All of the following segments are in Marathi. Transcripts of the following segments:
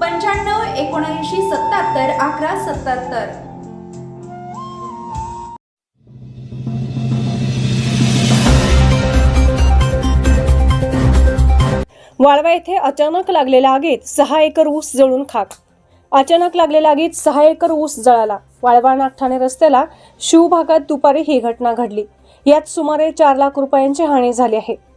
पंच्याण्णव एकोणऐंशी सत्याहत्तर अकरा सत्याहत्तर. वाळवा येथे अचानक लागलेल्या आगीत सहा एकर ऊस जळून खाक. अचानक लागलेल्या आगीत सहा एकर ऊस जळाला. वाळवा नागठाणे रस्त्याला शिव भागात दुपारी ही घटना घडली. यात सुमारे चार लाख रुपयांची हानी झाली आहे.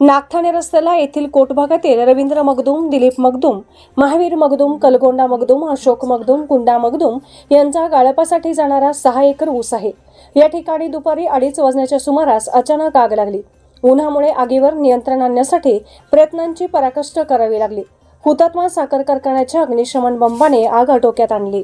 नागठाणे रस्त्याला येथील कोट भागातील रवींद्र मगदूम दिलीप मगदूम महावीर मगदूम कलगोंडा मगदूम अशोक मगदूम कुंडा मगदूम यांचा गाळपासाठी जाणारा सहा एकर ऊस आहे. या ठिकाणी दुपारी अडीच वाजण्याच्या सुमारास अचानक आग लागली. उन्हामुळे आगीवर नियंत्रण आणण्यासाठी प्रयत्नांची पराकष्ट करावी लागली. हुतात्मा साखर कारखान्याच्या अग्निशमन बंबाने आग आटोक्यात आणली.